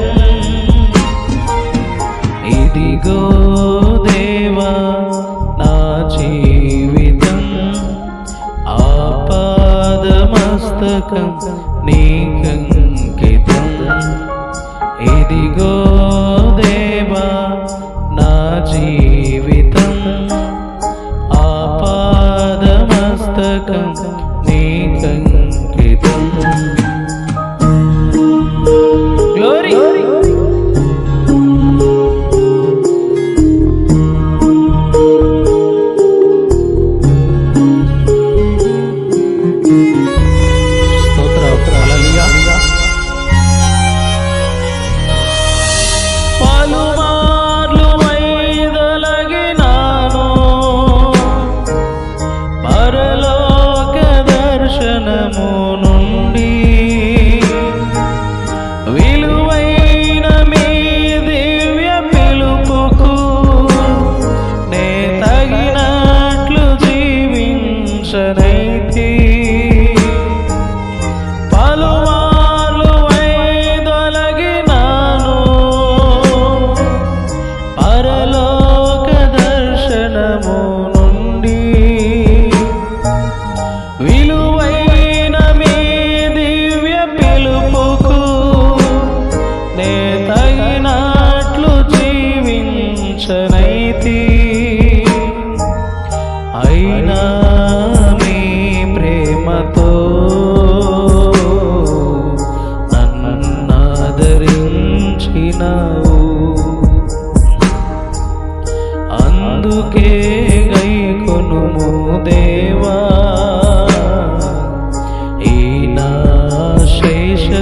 శరణం ఇదిగో దేవా నా నీకం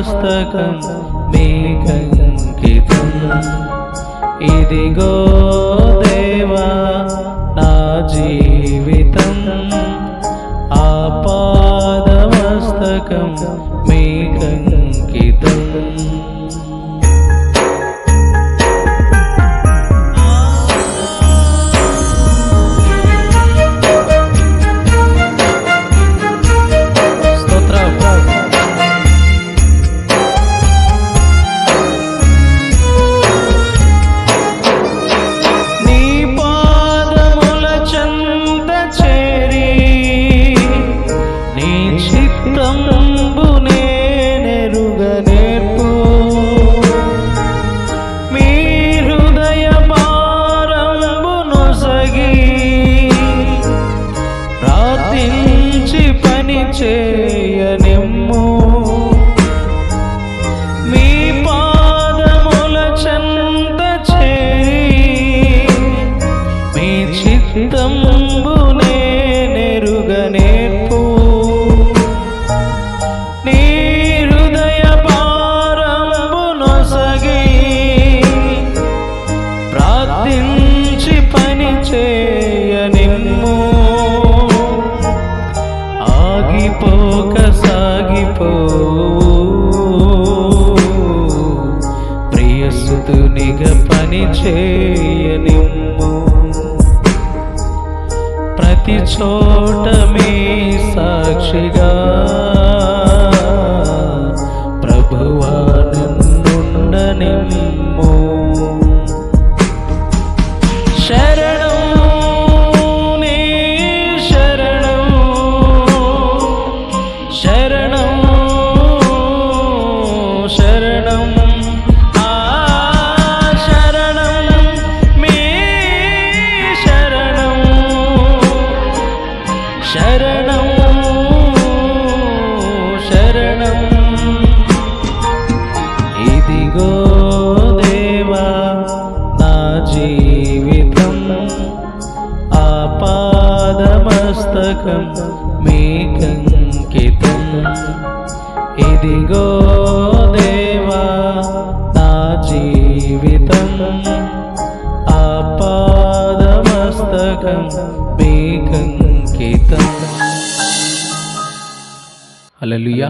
మస్తకం మీకంకితం ఇదిగో దేవా నా జీవితం. ఆపాదమస్తకం మీకంకితం చేయనిమ్ము ప్రతి చోట మీ ఆపాదమస్తకం మీకంకితం. ఇదిగో దేవా నా జీవితం. ఆపాదమస్తకం మీకంకితం. హల్లెలూయా.